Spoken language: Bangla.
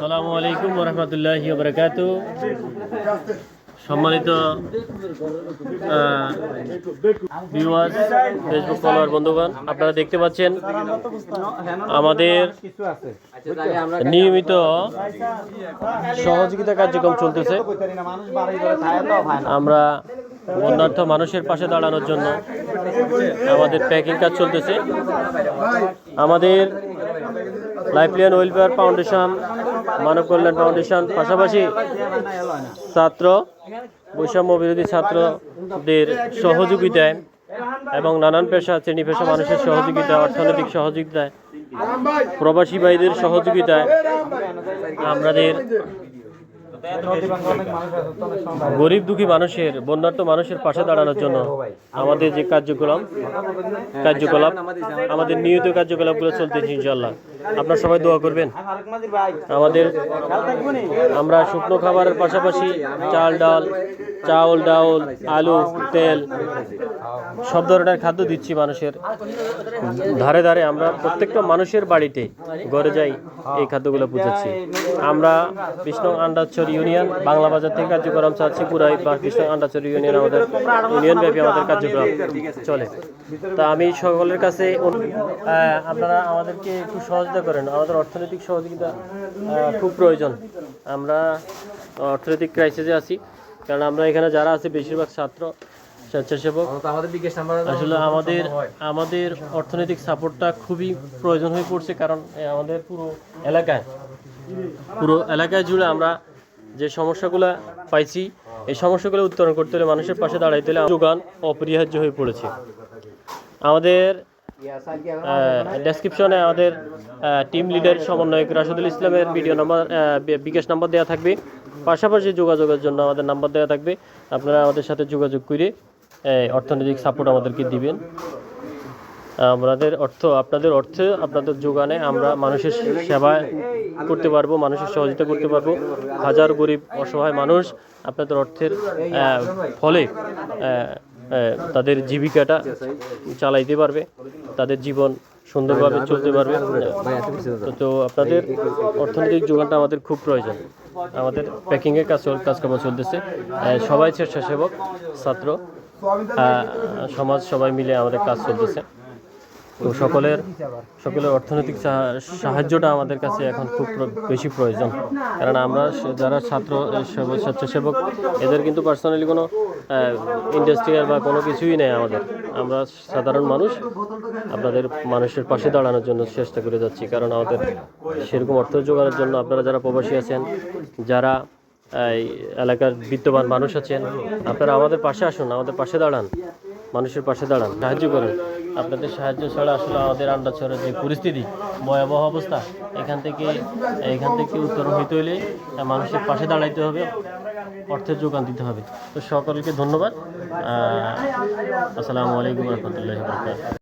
সালামু আলাইকুম রহমতুল্লাহি বরকাত। সম্মানিত ফেসবুক ফলোয়ার বন্ধুগণ, আপনারা দেখতে পাচ্ছেন আমাদের নিয়মিত সহযোগিতা কার্যক্রম চলতেছে। আমরা বন্যার্থ মানুষের পাশে দাঁড়ানোর জন্য আমাদের প্যাকিং কাজ চলতেছে। আমাদের lifeline welfare foundation Manab Kalyan foundation পাশাপাশি ছাত্র, বৈষম্য বিরোধী ছাত্রদের সহযোগিতায় এবং নানান পেশা, শ্রেণি পেশা মানুষের সহযোগিতা, অর্থনৈতিক সহযোগিতায়, প্রবাসী ভাইদের সহযোগিতায় আমাদের গরিব দুঃখী মানুষের, বন্যার্থ মানুষের পাশে দাঁড়ানোর জন্য আমাদের যে কার্যক্রম, কার্যকলাপ, আমাদের নিয়মিত কার্যকলাপগুলো চলতেছে ইনশাল্লাহ আপনারা সবাই দোয়া করবেন। আমাদের আমরা শুকনো খাবারের পাশাপাশি চাল, ডাল, চাউল, ডাউল, আলু, তেল সব ধরনের খাদ্য দিচ্ছি মানুষের। ধারে ধারে আমরা প্রত্যেকটা মানুষের বাড়িতে ঘরে যাই এই খাদ্যগুলো বুঝাচ্ছি আমরা কৃষ্ণ আন্ডাচর ইউনিয়ন, বাংলা বাজার থেকে কার্যক্রম চাচ্ছি পুরাই বা কৃষ্ণ আন্ডাচর ইউনিয়ন আমাদের ইউনিয়ন ব্যাপী আমাদের কার্যক্রম চলে। তা আমি সকলের কাছে আপনারা আমাদেরকে একটু সহযোগিতা করেন। আমাদের অর্থনৈতিক সহযোগিতা খুব প্রয়োজন। আমরা অর্থনৈতিক ক্রাইসিসে আছি কারণ আমরা এখানে যারা আছে বেশিরভাগ ছাত্র স্বেচ্ছাসেবক। আসলে আমাদের আমাদের অর্থনৈতিক সাপোর্টটা খুবই প্রয়োজন হয়ে পড়ছে কারণ আমাদের পুরো এলাকায় পুরো এলাকায় জুড়ে আমরা যে সমস্যাগুলো পাইছি এই সমস্যাগুলো উত্তরণ করতে হলে মানুষের পাশে দাঁড়াইতে হলে যোগান অপরিহার্য হয়ে পড়েছে। আমাদের ডেসক্রিপশনে আমাদের টিম লিডার সমন্বয়ক রাশিদুল ইসলামের ভিডিও নাম্বার বিকাশ নাম্বার দেওয়া থাকবে। পাশাপাশি যোগাযোগের জন্য আমাদের নাম্বার দেওয়া থাকবে। আপনারা আমাদের সাথে যোগাযোগ করে অর্থনৈতিক সাপোর্ট আমাদেরকে দিবেন। আমাদের অর্থ, আপনাদের অর্থে, আপনাদের যোগানে আমরা মানুষের সেবা করতে পারব, মানুষের সহযোগিতা করতে পারব। হাজার গরিব, অসহায় মানুষ আপনাদের অর্থের ফলে তাদের জীবিকাটা চালাইতে পারবে, তাদের জীবন সুন্দরভাবে চলতে পারবে। তো- আপনাদের অর্থনৈতিক যোগানটা আমাদের খুব প্রয়োজন। আমাদের প্যাকিংয়ের কাজ কাজকর্ম চলতেছে। সবাই স্বেচ্ছাসেবক ছাত্র। সমাজ সবাই মিলে আমাদের কাজ চলতেছে। তো সকলের সকলের অর্থনৈতিক সাহায্যটা আমাদের কাছে এখন খুব বেশি প্রয়োজন। কারণ আমরা যারা ছাত্র স্বেচ্ছাসেবক, এদের কিন্তু পার্সোনালি কোনো ইন্ডাস্ট্রিয়াল বা কোনো কিছুই নেই আমাদের। আমরা সাধারণ মানুষ, আপনাদের মানুষের পাশে দাঁড়ানোর জন্য চেষ্টা করে যাচ্ছি। কারণ আমাদের সেরকম অর্থ জোগানোর জন্য আপনারা যারা প্রবাসী আছেন, যারা, এই এলাকার বিদ্যমান মানুষ আছেন, আপনারা আমাদের পাশে আসুন, আমাদের পাশে দাঁড়ান, মানুষের পাশে দাঁড়ান, সাহায্য করেন। আপনাদের সাহায্য ছাড়া আসলে আমাদের আন্ডাছড়ের যে পরিস্থিতি, ভয়াবহ অবস্থা, এখান থেকে এখান থেকে উত্তরণ হইতে হলে মানুষের পাশে দাঁড়াইতে হবে, অর্থের যোগান দিতে হবে। তো সকলকে ধন্যবাদ। আসসালামু আলাইকুম রহমতুল্লাহ